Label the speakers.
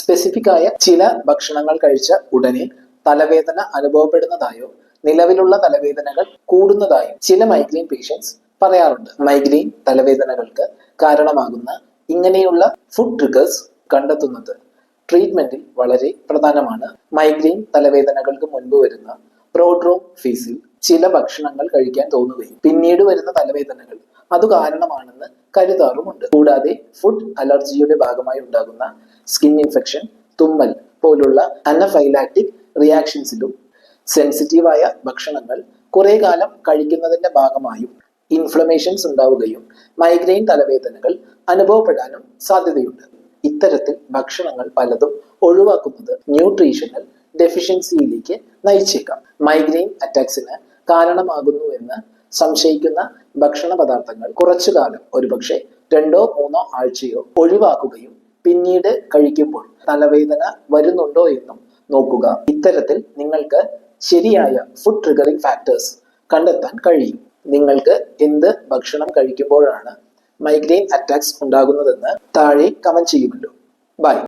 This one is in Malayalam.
Speaker 1: സ്പെസിഫിക് ആയ ചില ഭക്ഷണങ്ങൾ കഴിച്ച ഉടനെ തലവേദന അനുഭവപ്പെടുന്നതായോ നിലവിലുള്ള തലവേദനകൾ കൂടുന്നതായും ചില മൈഗ്രെയിൻ പേഷ്യൻസ് പറയാറുണ്ട്. മൈഗ്രെയിൻ തലവേദനകൾക്ക് കാരണമാകുന്ന ഇങ്ങനെയുള്ള ഫുഡ് ട്രിഗേഴ്സ് കണ്ടെത്തുന്നത് ട്രീറ്റ്മെന്റിൽ വളരെ പ്രധാനമാണ്. മൈഗ്രെയിൻ തലവേദനകൾക്ക് മുൻപ് വരുന്ന പ്രോഡ്രോം ഫീസിൽ ചില ഭക്ഷണങ്ങൾ കഴിക്കാൻ തോന്നുകയും പിന്നീട് വരുന്ന തലവേദനകൾ അത് കാരണമാണെന്ന് കരുതാറുമുണ്ട്. കൂടാതെ ഫുഡ് അലർജിയുടെ ഭാഗമായി ഉണ്ടാകുന്ന സ്കിൻ ഇൻഫെക്ഷൻ തുമ്മൽ പോലുള്ള അനഫൈലാറ്റിക് റിയാക്ഷൻസിലും സെൻസിറ്റീവായ ഭക്ഷണങ്ങൾ കുറെ കാലം കഴിക്കുന്നതിന്റെ ഭാഗമായും ഇൻഫ്ലമേഷൻസ് ഉണ്ടാവുകയും മൈഗ്രെയിൻ തലവേദനകൾ അനുഭവപ്പെടാനും സാധ്യതയുണ്ട്. ഇത്തരത്തിൽ ഭക്ഷണങ്ങൾ പലതും ഒഴിവാക്കുന്നത് ന്യൂട്രീഷണൽ ഡെഫിഷ്യൻസിയിലേക്ക് നയിച്ചേക്കാം. മൈഗ്രെയിൻ അറ്റാക്സിന് കാരണമാകുന്നു എന്ന് സംശയിക്കുന്ന ഭക്ഷണ പദാർത്ഥങ്ങൾ കുറച്ചു കാലം ഒരുപക്ഷെ രണ്ടോ മൂന്നോ ആഴ്ചയോ ഒഴിവാക്കുകയും പിന്നീട് കഴിക്കുമ്പോൾ തലവേദന വരുന്നുണ്ടോ എന്നും നോക്കുക. ഇത്തരത്തിൽ നിങ്ങൾക്ക് ശരിയായ ഫുഡ് ട്രിഗറിംഗ് ഫാക്ടേഴ്സ് കണ്ടെത്താൻ കഴിയും. നിങ്ങൾക്ക് എന്ത് ഭക്ഷണം കഴിക്കുമ്പോഴാണ് മൈഗ്രെയിൻ അറ്റാക്സ് ഉണ്ടാകുന്നതെന്ന് താഴെ കമന്റ് ചെയ്യുമല്ലോ. ബൈ